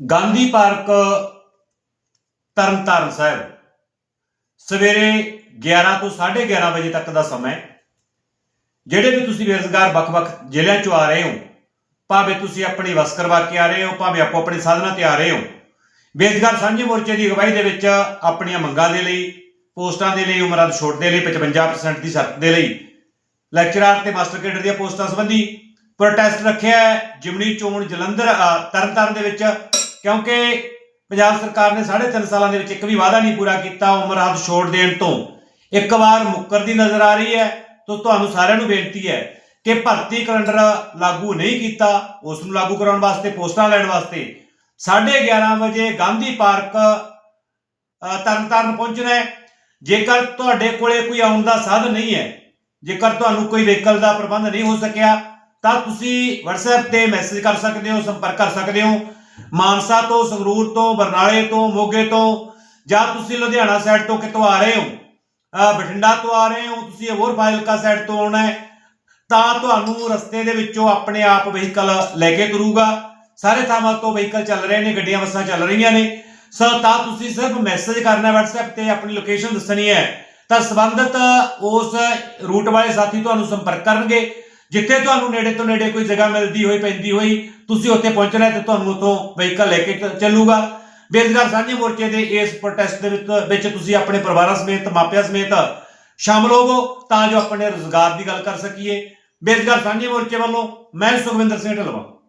Gandhi park Tarn Taran Sahib. ਸਵੇਰੇ 11 ਤੋਂ 11:30 ਵਜੇ ਤੱਕ ਦਾ ਸਮਾਂ ਜਿਹੜੇ ਵੀ ਤੁਸੀਂ ਬੇਰੁਜ਼ਗਾਰ ਵੱਖ-ਵੱਖ ਜ਼ਿਲ੍ਹਿਆਂ ਚੋਂ ਆ ਰਹੇ ਹੋ, ਭਾਵੇਂ ਤੁਸੀਂ ਆਪਣੀ ਵਸ ਕਰਵਾ ਕੇ ਆ ਰਹੇ ਹੋ, ਭਾਵੇਂ ਆਪੋ ਆਪਣੇ ਸਾਧਨਾ ਤੇ ਆ ਰਹੇ ਹੋ, ਬੇਰੁਜ਼ਗਾਰ ਸਾਂਝੇ ਮੋਰਚੇ ਦੀ ਅਗਵਾਈ ਦੇ ਵਿੱਚ ਆਪਣੀਆਂ ਮੰਗਾਂ ਦੇ ਲਈ, ਪੋਸਟਾਂ ਦੇ ਲਈ, ਉਮਰਾਂ ਛੋਟ ਦੇ ਲਈ 55% ਦੀ ਸ਼ਰਤ ਦੇ ਲਈ, ਲੈਕਚਰਰ ਤੇ ਮਾਸਟਰ ਕੇਡਰ ਦੀਆਂ ਪੋਸਟਾਂ ਸੰਬੰਧੀ ਪ੍ਰੋਟੈਸਟ ਰੱਖਿਆ ਜਿਮਨੀ ਚੋਣ ਜਲੰਧਰ ਤਰਨਤਾਰਨ ਦੇ ਵਿੱਚ ਕਿਉਂਕਿ ਪੰਜਾਬ ਸਰਕਾਰ ਨੇ 3.5 ਸਾਲਾਂ ਦੇ ਵਿੱਚ ਇੱਕ ਵੀ ਵਾਅਦਾ ਨਹੀਂ ਪੂਰਾ ਕੀਤਾ ਉਮਰ ਹੱਦ ਛੋੜ ਦੇਣ ਤੋਂ। ਇੱਕ ਵਾਰ ਮੁੱਕਰਦੀ ਨਜ਼ਰ ਆ ਰਹੀ ਹੈ ਤਾਂ ਤੁਹਾਨੂੰ ਸਾਰਿਆਂ ਨੂੰ ਬੇਨਤੀ ਹੈ ਕਿ ਭਰਤੀ ਕੈਲੰਡਰ ਲਾਗੂ ਨਹੀਂ ਕੀਤਾ ਉਸ ਨੂੰ ਲਾਗੂ ਕਰਾਉਣ ਵਾਸਤੇ ਪੋਸਟਾਂ ਲੈਣ ਵਾਸਤੇ 11:30 ਵਜੇ ਗਾਂਧੀ ਪਾਰਕ ਅ, ਤਰਨਤਾਰਨ ਪਹੁੰਚਣਾ ਹੈ। ਜੇਕਰ ਤੁਹਾਡੇ ਕੋਲੇ ਕੋਈ ਆਉਣ ਦਾ ਸਾਧਨ ਨਹੀਂ ਹੈ ਜੇਕਰ ਤੁਹਾਨੂੰ ਕੋਈ ਵਹੀਕਲ ਦਾ ਪ੍ਰਬੰਧ ਨਹੀਂ ਹੋ ਸਕਿਆ ਤਾਂ ਤੁਸੀਂ WhatsApp ਤੇ ਮੈਸੇਜ ਕਰ ਸਕਦੇ ਹੋ ਸੰਪਰਕ ਕਰ ਸਕਦੇ ਹੋ। ਮਾਨਸਾ ਤੋਂ, ਸੰਗਰੂਰ ਤੋਂ, ਬਰਨਾਲੇ ਤੋਂ, ਮੋਗੇ ਤੋਂ, ਜਾਂ ਤੁਸੀਂ ਲੁਧਿਆਣਾ ਸਾਈਡ ਤੋਂ ਕਿਤੋਂ ਆ ਰਹੇ ਹੋ? ਬਠਿੰਡਾ ਤੋਂ ਆ ਰਹੇ ਹੋ, ਤੁਸੀਂ ਹੋਰ ਫਾਜ਼ਿਲਕਾ ਸਾਈਡ ਤੋਂ ਆਉਣਾ ਹੈ, ਤਾਂ ਤੁਹਾਨੂੰ ਰਸਤੇ ਦੇ ਵਿੱਚੋਂ ਆਪਣੇ ਆਪ ਵਹੀਕਲ ਲੈ ਕੇ ਤੁਰੂਗਾ। ਸਾਰੇ ਥਾਵਾਂ ਤੋਂ ਵਹੀਕਲ ਚੱਲ ਰਹੇ ਨੇ, ਗੱਡੀਆਂ, ਬੱਸਾਂ ਚੱਲ ਰਹੀਆਂ ਨੇ। ਸੋ ਤਾਂ ਤੁਸੀਂ ਸਿਰਫ ਮੈਸੇਜ ਕਰਨਾ ਹੈ WhatsApp ਤੇ, ਆਪਣੀ ਲੋਕੇਸ਼ਨ ਦੱਸਣੀ ਹੈ। ਤਾਂ ਸੰਬੰਧਿਤ ਉਸ ਰੂਟ ਵਾਲੇ ਸਾਥੀ ਤੁਹਾਨੂੰ ਸੰਪਰਕ ਕਰਨਗੇ। ਜਿੱਥੇ ਤੁਹਾਨੂੰ ਨੇੜੇ ਤੋਂ ਨੇੜੇ ਕੋਈ ਜਗ੍ਹਾ ਮਿਲਦੀ ਹੋਈ, ਪੈਂਦੀ ਹੋਈ, ਤੁਸੀਂ ਉੱਥੇ ਪਹੁੰਚਣਾ ਹੈ ਤੇ ਤੁਹਾਨੂੰ ਉੱਥੋਂ ਵਹੀਕਲ ਲੈ ਕੇ ਚ- ਚੱਲੂਗਾ। ਬੇਰੁਜ਼ਗਾਰ ਸਾਂਝੇ ਮੋਰਚੇ ਦੇ ਇਸ ਪ੍ਰੋਟੈਸਟ ਦੇ ਵਿੱਚ ਵਿੱਚ ਤੁਸੀਂ ਆਪਣੇ ਪਰਿਵਾਰਾਂ ਸਮੇਤ, ਮਾਪਿਆਂ ਸਮੇਤ ਸ਼ਾਮਲ ਹੋਵੋ, ਤਾਂ ਜੋ ਆਪਣੇ ਰੋਜ਼ਗਾਰ ਦੀ ਗੱਲ ਕਰ ਸਕੀਏ। ਬੇਰੁਜ਼ਗਾਰ ਸਾਂਝੇ ਮੋਰਚੇ ਵੱਲੋਂ, ਮੈਂ ਸੁਖਵਿੰਦਰ ਸਿੰਘ ਢਲਵਾ